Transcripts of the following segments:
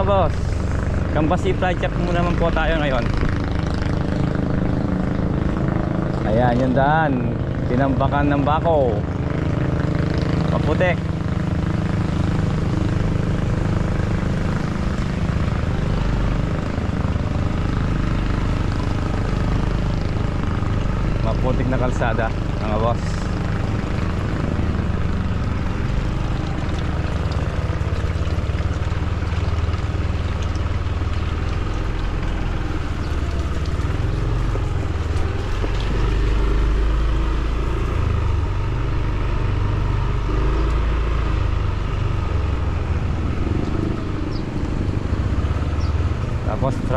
mga boss. Kambasi project mo naman po tayo ngayon. Ayan, yung daan. Tinambakan ng bako. Maputik. Maputik na kalsada, mga boss.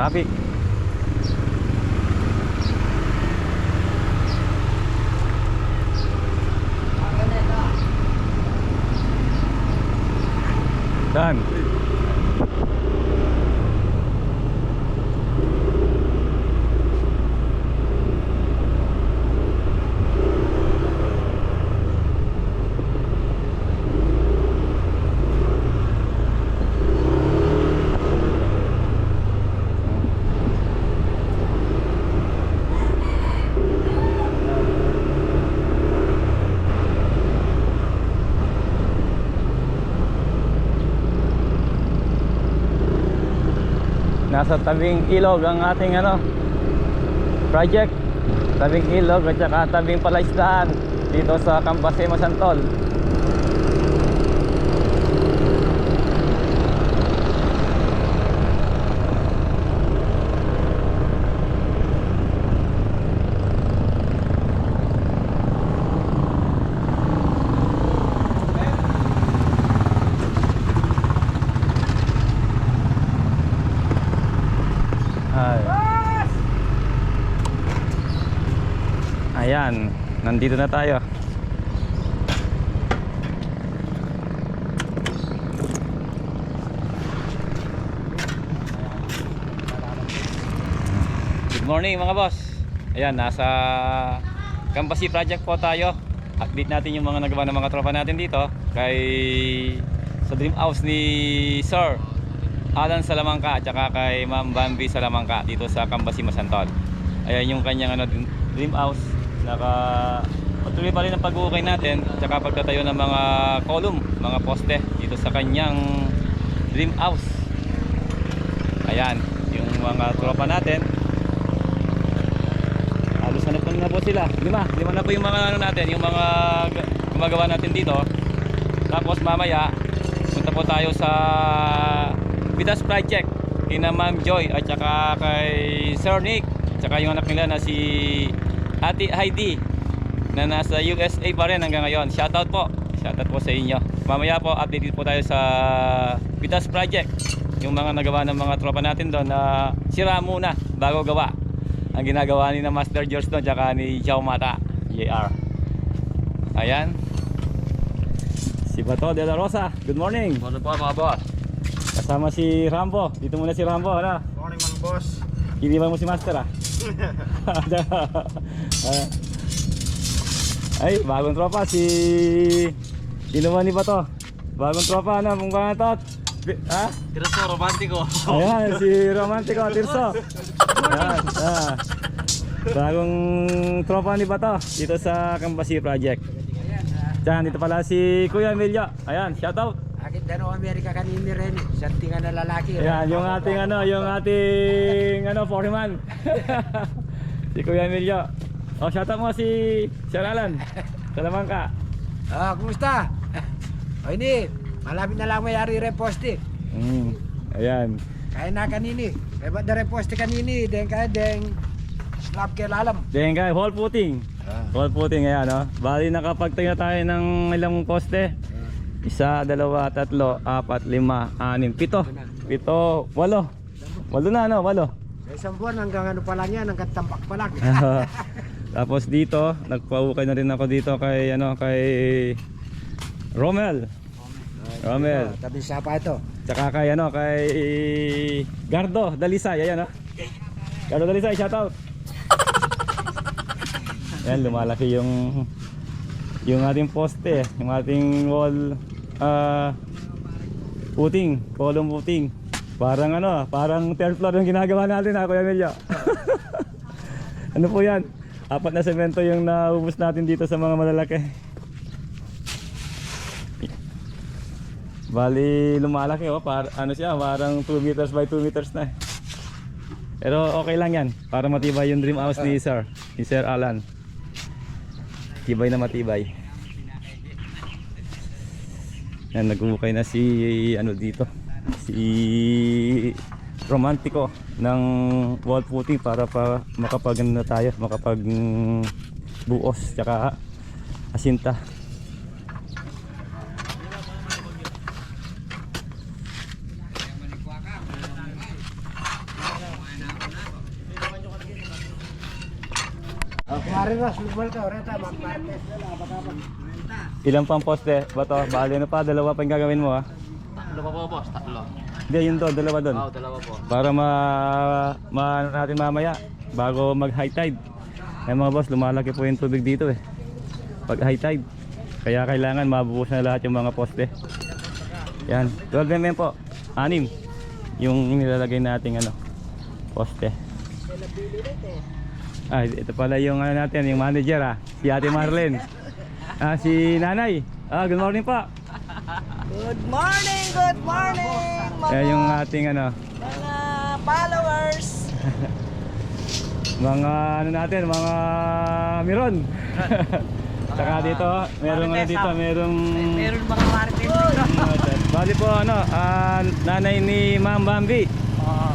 Tapos Nasa tabing ilog ang ating ano project. Tabing ilog at saka tabing palaisdaan dito sa Campasema Santol. Ay. Ayan, nandito na tayo. Good morning mga boss. Ayan, nasa Campasi Project po tayo. Update natin yung mga nagawa ng mga tropa natin dito kay sa dream house ni Sir Alan Salamangka at saka kay Ma'am Bambi Salamangka dito sa Kambasi Masantol. Ayan yung kanyang ano, dream house. Naka patuloy pa rin ang pag-uukay natin at saka pagtatayo ng mga column, mga poste dito sa kanyang dream house. Ayan, yung mga tropa natin. Halos hanap na po sila. Lima, lima na po yung mga ano natin, yung mga gumagawa natin dito. Tapos mamaya, punta po tayo sa Vidas Project kina Ma'am Joy at saka kay Sir Nick at saka yung anak nila na si Ate Heidi na nasa USA pa rin hanggang ngayon. Shoutout po. Shoutout po sa inyo. Mamaya po update po tayo sa Vidas Project. Yung mga nagawa ng mga tropa natin doon na sira muna bago gawa. Ang ginagawa ni na Master George doon tsaka ni Jao Mata JR. Ayan. Si Bato de la Rosa. Good morning. Ano po mga boss? Kasama si Rambo. Dito muna si Rambo, ano? Morning mga boss. Iniwan mo si Master ah. Ay, bagong tropa si Sino man ni ba to? Bagong tropa ano, mong mga tot? Bi- Ha? Tirso, romantiko. Ayan, si Romantico Tirso. Ayan, ah. Bagong tropa ni Bato dito sa Kambasi Project. Diyan, dito pala si Kuya Emilio. Ayan, shout out. Akit dano Amerika kanini rin. Santingan na lalaki. Ayan, yung ating ano, yung ating ano, foreman. si Kuya Emilio. Oh, shout out mo si Sir Alan. Salaman ka. Ah, kumusta? O ini, malapit na lang may ari reposte. Mm. Ayan. Kaya na kanini. Kaya ba da reposte kanini, den kaya den slap ke lalam. Then guys, whole footing. Ah. Whole footing ayan, no? Bali nakapagtayo na tayo ng ilang poste. Isa, dalawa, tatlo, apat, lima, anim, pito. Pito, walo. Walo na, no? Walo. Sa isang buwan hanggang ano pa lang yan, hanggang tampak pa lang. Tapos dito, nagpaukay na rin ako dito kay ano kay Romel. Romel. Tabi sa pa ito. Tsaka kay ano kay Gardo Dalisay, ayan oh. Gardo Dalisay, shout out. Yan lumalaki yung yung ating poste, yung ating wall ah puting, kolong puting. Parang ano, parang third floor yung ginagawa natin ha, Kuya Emilio. ano po yan? Apat na semento yung naubos natin dito sa mga malalaki. Bali, lumalaki oh, par ano siya, parang 2 meters by 2 meters na. eh. Pero okay lang yan, para matibay yung dream house ni Sir, ni Sir Alan. Tibay na matibay. Yan, nagumukay na si ano dito, si Romantico ng wall putting para pa makapag ano na tayo, makapag mm, buos tsaka asinta. Kumari Ros, lumal ka, oreta, mag-martes na lang, baka mag... Ilang pang poste ba to? Bali ano pa, dalawa pa yung gagawin mo ha? Tatlo pa po, boss. Tatlo. Hindi, yun to, dalawa doon. Oo, dalawa po. Para ma, ma ano natin mamaya bago mag high tide. Eh mga boss, lumalaki po yung tubig dito eh. Pag high tide. Kaya kailangan mabubuhos na lahat yung mga poste. Yan, 12 mm po. Anim. Yung nilalagay nating ano, poste. Ah, ito pala yung ano natin, yung manager ah. Si Ate Marlene. Ah, si Nanay. Ah, good morning po. Good morning, good morning, mga, Kaya yung ating ano, mga followers. mga ano natin, mga miron. Saka dito, merong ano dito, merong Meron mga marites dito. Bali po ano, ah, nanay ni Ma'am Bambi. Oh,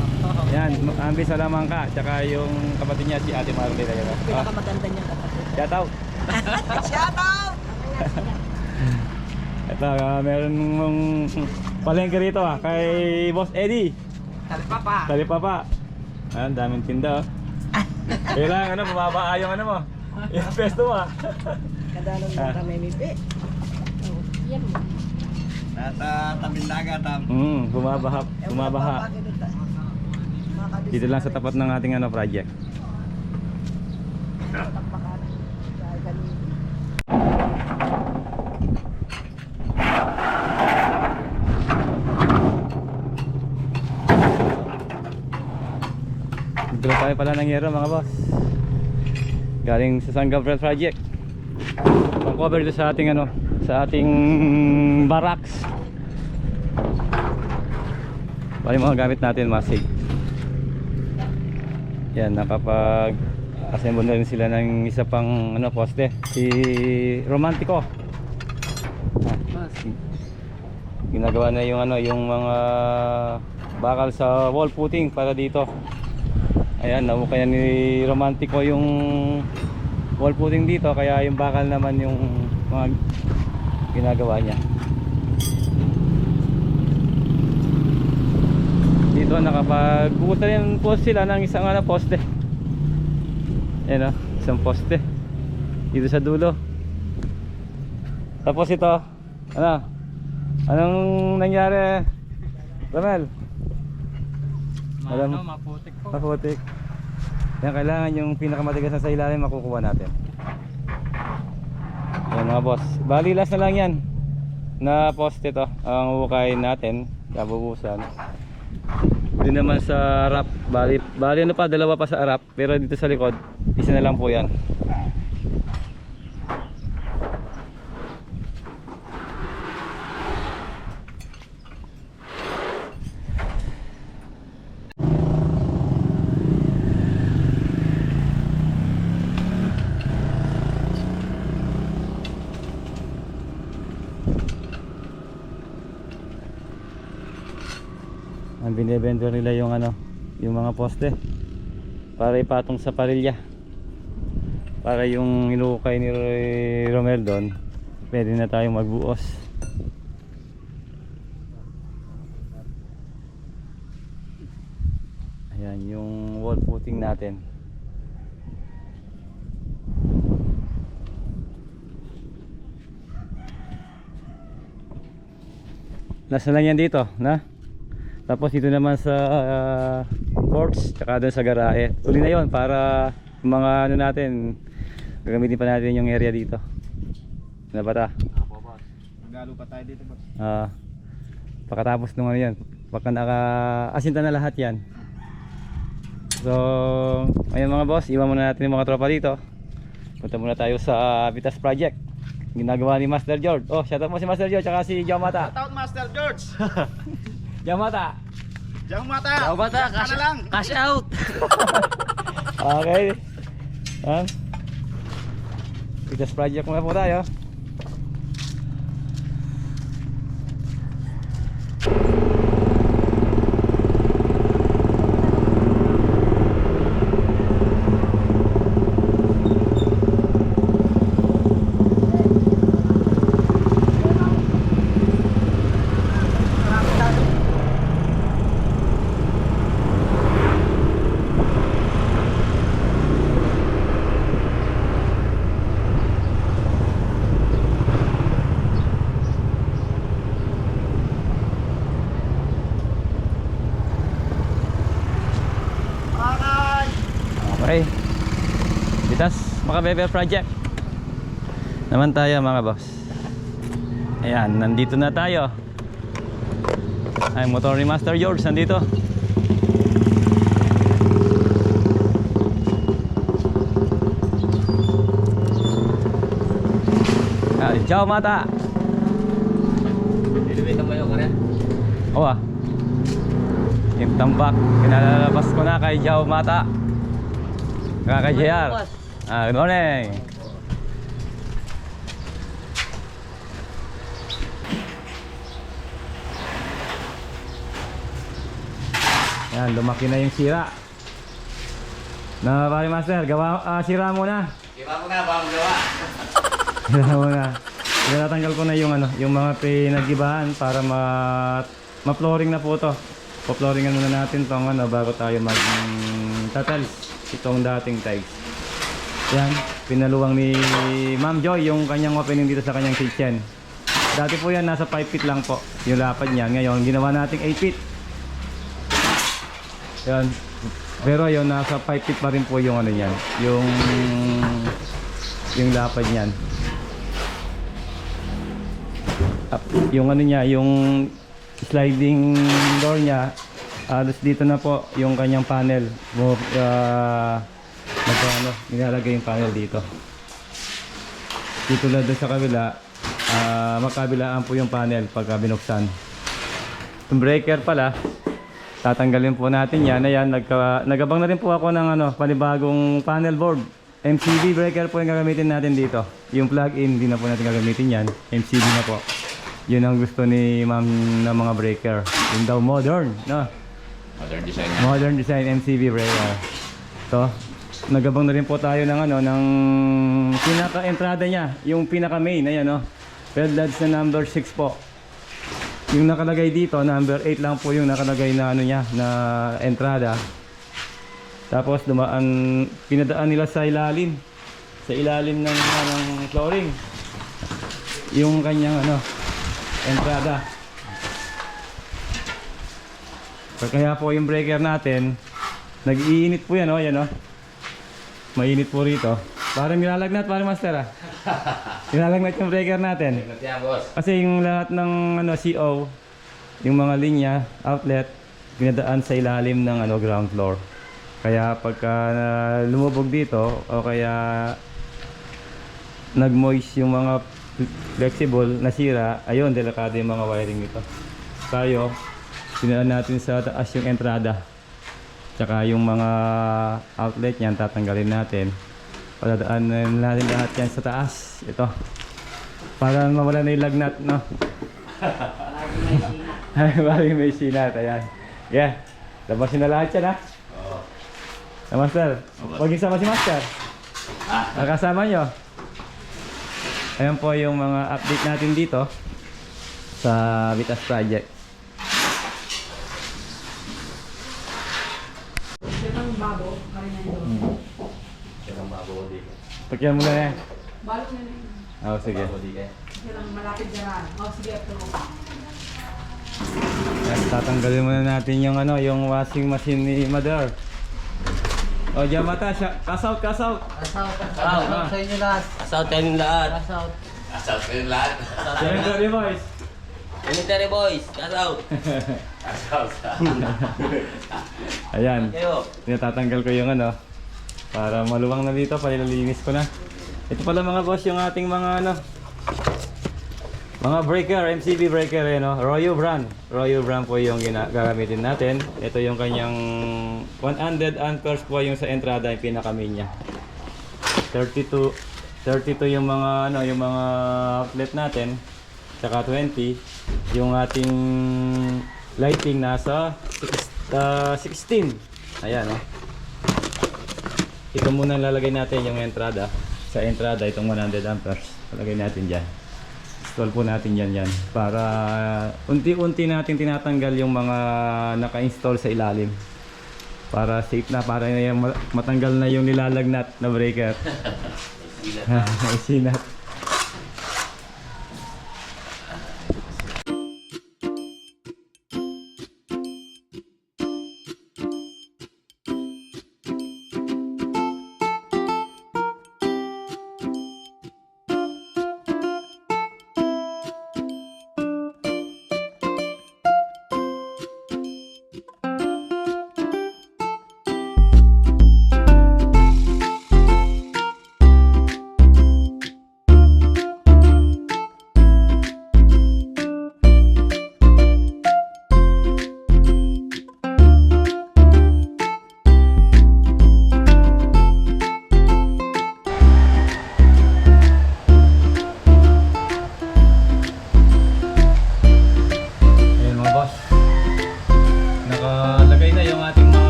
Yan, Bambi Salamangka, tsaka yung kapatid niya si Ate Marlene ayun. Ah, pinakamaganda niyang kapatid. shout out. Shout out! Ito, ah, meron mong palengke rito ah, kay Boss Eddie. Talpapa. Talipapa. Ah, daming tinda. oh. Kailangan ano, bumaba yung ano mo. Yung pesto mo ah. Kadalang Ah. na kami mipi. Yan mo. Nasa tabing dagat. ah. Hmm, bumabaha, bumabaha. Dito lang sa tapat ng ating ano project. Dito tayo pala ng yero mga boss. Galing sa San Gabriel project. Pang cover dito sa ating ano, sa ating barracks. Bali mga gamit natin masig. Yan, nakapag assemble na rin sila ng isa pang ano poste. Si Romantico. Ah, Ginagawa na yung ano, yung mga bakal sa wall putting para dito. Ayan, namukha na ni Romantico yung wall putting dito kaya yung bakal naman yung mga ginagawa niya. Dito nakapag na rin po sila ng isang ano, poste. Yan o, isang poste. Dito sa dulo. Tapos ito ano anong nangyari Ramel Alam, maputik po. maputik. Yan kailangan yung pinakamatigas na sa ilalim makukuha natin. Yan mga boss. Bali last na lang yan na poste to ang hukay natin kabubusan doon naman sa harap bali, bali ano pa dalawa pa sa harap pero dito sa likod isa na lang po yan ang binibenta nila yung ano yung mga poste para ipatong sa parilya. Para yung inukay ni Romel doon pwede na tayong magbuos. Ayan yung wall footing natin. Nasa lang yan dito na tapos dito naman sa uh, ports, tsaka doon sa garahe. Uli na yon para mga ano natin, gagamitin pa natin yung area dito. Ano ba ta? Apo, boss. Magalo pa tayo dito, boss. Ah, Pagkatapos nung ano yan, pagka naka asinta na lahat yan. So, ayun mga boss, iwan muna natin yung mga tropa dito. Punta muna tayo sa Vitas Project. Ginagawa ni Master George. Oh, shout out mo si Master George tsaka si Jamata. Shoutout Master George. Diyan mata. Diyan mata, Diyan ka na lang. Cash out. okay. Yan. Vitas Project muna po tayo. Okay. Vitas, Makabebe Project. Naman tayo mga boss. Ayan, nandito na tayo. Ay, motor ni Master George nandito. Ah, ciao mata. Ilibitan mo yung kare. Oo ah. Yung tambak, pinalalabas ko na kay Jao Mata. Kaya kay JR. Ah, good morning. Yan, lumaki na yung sira. Na pare master, gawa ah, sira mo na. Iba mo na, baka magawa. Sira mo na. Tinatanggal ko na yung ano, yung mga pinagibahan para ma ma-flooring na po to. Pa-flooringan muna natin tong ano bago tayo mag tatalis itong dating tiles. Yan, pinaluwang ni Ma'am Joy yung kanyang opening dito sa kanyang kitchen. Dati po yan nasa 5 feet lang po yung lapad niya. Ngayon ginawa nating 8 feet. Yan. Pero yun nasa 5 feet pa rin po yung ano niyan, yung yung lapad niyan. Yung ano niya, yung sliding door niya, alos dito na po yung kanyang panel. Mo uh, ano, nilalagay yung panel dito. Dito na doon sa kabila, ah magkabilaan po yung panel pagka binuksan. Yung breaker pala, tatanggalin po natin yan. Ayan, nagka, nagabang na rin po ako ng ano, panibagong panel board. MCB breaker po yung gagamitin natin dito. Yung plug-in, hindi na po natin gagamitin yan. MCB na po. Yun ang gusto ni ma'am ng mga breaker. Yung daw modern, no? Modern design. Modern design MCB breaker. So, nagabang na rin po tayo ng ano, ng pinaka-entrada niya. Yung pinaka-main, ayan, no? Red lights na number 6 po. Yung nakalagay dito, number 8 lang po yung nakalagay na ano niya, na entrada. Tapos dumaan, pinadaan nila sa ilalim. Sa ilalim ng, ng flooring. Yung kanyang ano, entrada. Kaya po yung breaker natin, nag-iinit po yan, oh, yan oh. Mainit po rito. Parang nilalagnat, parang master ah. Nilalagnat yung breaker natin. Yan, boss. Kasi yung lahat ng ano CO, yung mga linya, outlet, pinadaan sa ilalim ng ano ground floor. Kaya pagka ah, lumubog dito o kaya nag-moist yung mga flexible nasira, ayun, delikado yung mga wiring nito. Tayo, pinadaan natin sa taas yung entrada. Tsaka yung mga outlet niyan, tatanggalin natin. Padadaan natin lahat yan sa taas. Ito. Para mawala na yung lagnat, no? Bali may sinat, ayan. Yeah, labasin na lahat yan, ha? Oo. Ah, Master, huwag isama si Master. Nakasama nyo. Ayan po yung mga update natin dito sa Vitas Project. Bago dito. Pagyan mo na yan. Balo na yun. Oh, sige. Bago dito. Silang malapit dyan. Oh, sige, ito. Yan, tatanggalin muna natin yung ano, yung washing machine ni Mother. O, oh, mata siya. Cash out, cash out. Out. Ah. Asaw tayo ng lahat. Asaw. Asaw tayo ng lahat. Surrender invoice. Military boys, cut out. Ayan. Tinatatanggal ko yung ano para maluwang na dito, palilinis ko na. Ito pala mga boss yung ating mga ano mga breaker, MCB breaker eh no. Royo brand. Royo brand po yung gagamitin natin. Ito yung kanyang 100 amperes po yung sa entrada yung pinaka niya. 32 32 yung mga ano, yung mga outlet natin. Tsaka 20 yung ating lighting nasa six- ah, 16. Ayan oh. Ito muna lalagay natin yung entrada. Sa entrada, itong 100 amperes. Lalagay natin dyan. Install po natin yan yan. Para unti-unti natin tinatanggal yung mga naka-install sa ilalim. Para safe na, para matanggal na yung nilalagnat na breaker. May sinat.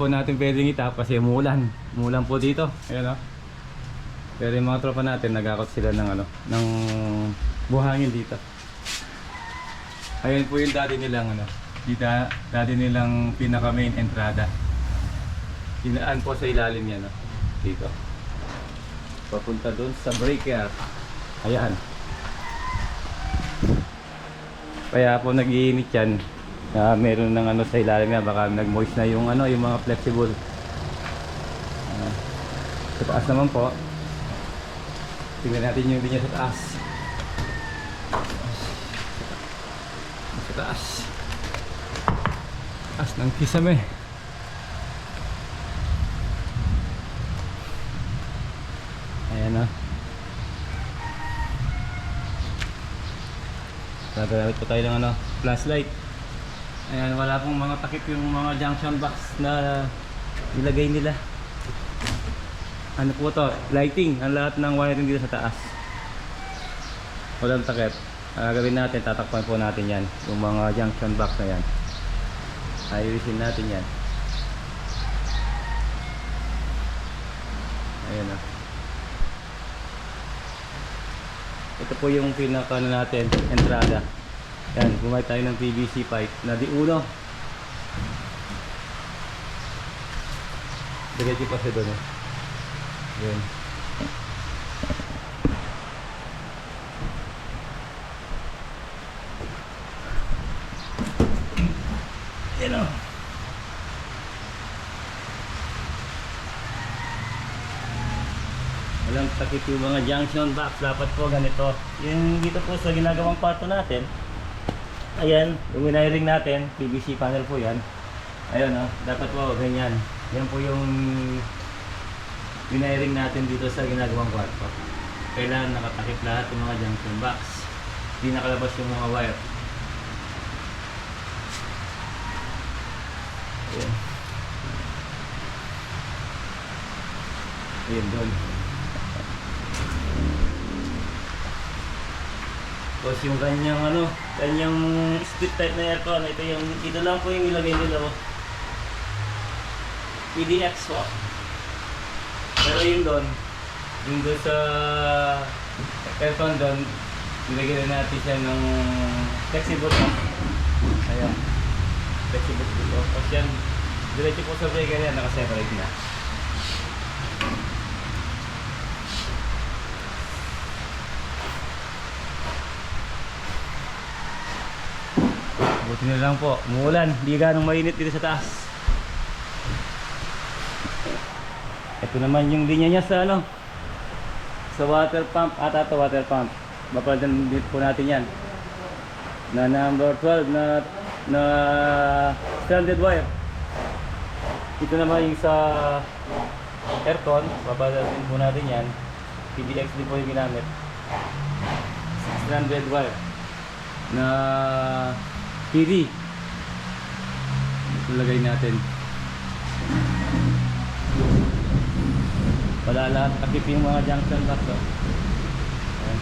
po natin pwedeng itap kasi umulan. Umulan po dito. Ayan o. Pero yung mga tropa natin nagakot sila ng ano, ng buhangin dito. Ayun po yung dati nilang ano, dito, dati nilang pinaka main entrada. Dinaan po sa ilalim yan, no? dito. Papunta doon sa breaker. Ayan. Kaya po nag-iinit yan. Na meron ng ano sa ilalim yan, baka nag-moist na yung ano, yung mga flexible. Ah, sa taas naman po. Tingnan natin yung linya sa taas. Sa taas. Taas ng kisame. Ayan na. Gagamit po tayo ng ano, flashlight. Ayan, wala pong mga takip yung mga junction box na nilagay nila. Ano po to? Lighting. Ang lahat ng wiring dito sa taas. Walang takip. Ang gagawin natin, tatakpan po natin yan. Yung mga junction box na yan. Ayusin natin yan. Ayan na. Ito po yung pinaka ano natin, entrada. Yan, bumay tayo ng PVC pipe na di uno. Diretso pa siya doon. Eh. Yun. Yan o. Walang takip yung mga junction box. Dapat po ganito. Yung dito po sa ginagawang pato natin. Ayan, yung winiring natin, PVC panel po yan. Ayun oh, dapat po ganyan. Yan po yung winiring natin dito sa ginagawang kwarto. Kailangan nakatakip lahat yung mga junction box. Hindi nakalabas yung mga wire. Ayan. Ayan doon. Tapos yung kanyang ano, kanyang split type na aircon, ito yung, dito lang po yung ilagay nila oh. PDX po. Pero yung doon, yung doon sa aircon doon, nilagyan na natin siya ng flexible no? Ayan. Flexible dito. Tapos yan, diretso po sa breaker yan, nakaseparate na. Buti na lang po, umuulan, di ganong mainit dito sa taas. Ito naman yung linya niya sa ano, sa water pump, ata to water pump. Mapalitan din po natin yan. Na number 12 na na stranded wire. Ito naman yung sa aircon, papalitan po natin yan. PDX din po yung ginamit. Stranded wire na PD. Ito lagay natin. Wala lahat akip yung mga junction box. Oh. Ayan.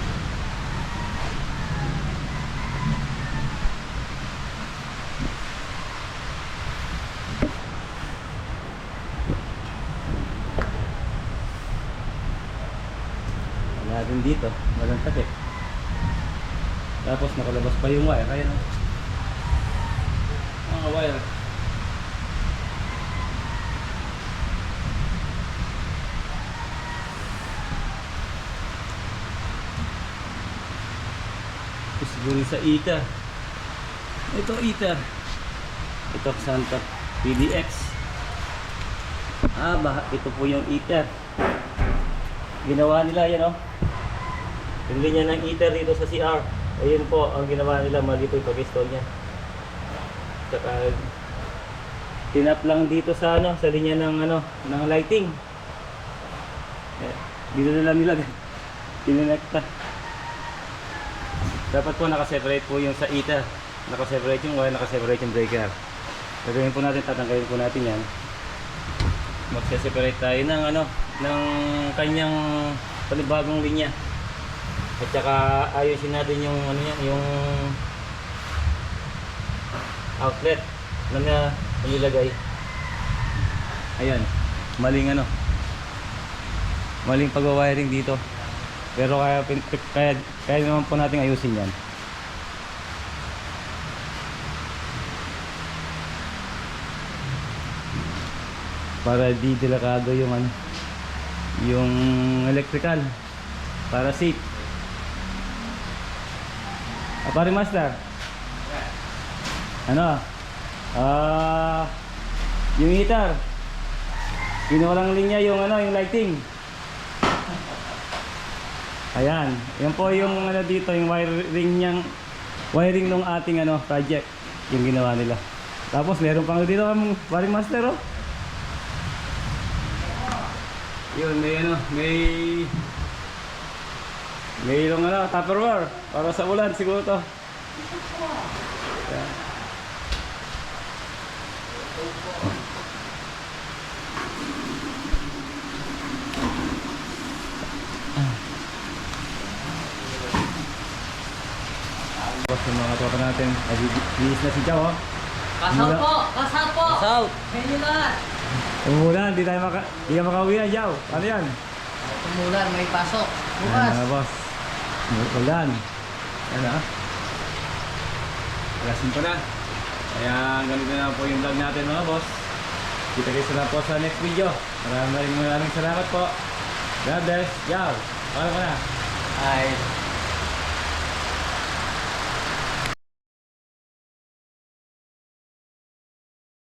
Wala din dito. Walang takip. Tapos nakalabas pa yung wire. Ayan. oh. Mga wire. Siguro sa ITA. Ito ITA. Ito Santa PDX. Ah, bah, ito po yung ITA. Ginawa nila yan oh. Yung linya ng ITA dito sa CR. Ayun po, ang ginawa nila mali po yung pag-install niya. Tsaka tinap lang dito sa ano, sa linya ng ano, ng lighting. Eh, dito na lang nila kinonekta. Dapat po nakaseparate po yung sa ita. Nakaseparate yung wire, nakaseparate yung breaker. Gagawin po natin, tatanggalin po natin yan. Magse-separate tayo ng ano, ng kanyang panibagong linya. At saka ayusin natin yung ano yan, yung outlet na na nilagay. Ayan, maling ano. Maling pag-wiring dito. Pero kaya, kaya, kaya naman po natin ayusin yan. Para di delikado yung ano, yung electrical. Para safe. Ah, pare master. Ano? Ah, yung heater. Kinulang linya yung ano, yung lighting. Ayan, yan po yung ano dito, yung wiring niyang wiring ng ating ano project, yung ginawa nila. Tapos meron pang dito ang wiring master oh. Yun, may ano, may may yung ano, tupperware para sa ulan siguro to. Ayan. Tapos yung mga tropa natin, nag-iis na si Chow oh. Mula- po! Kasaut po! Medyo lahat! Umulan, di tayo maka, di ka makauwi yan, Chow. Ano yan? Tumulan, may pasok. Ayan Bukas. mga boss. Umulan. Yan ah. Alas 5 na. Kaya ganito na po yung vlog natin mga boss. Kita kayo na po sa next video. Maraming maraming salamat po. God bless. Yaw. Paano ka na? Ay,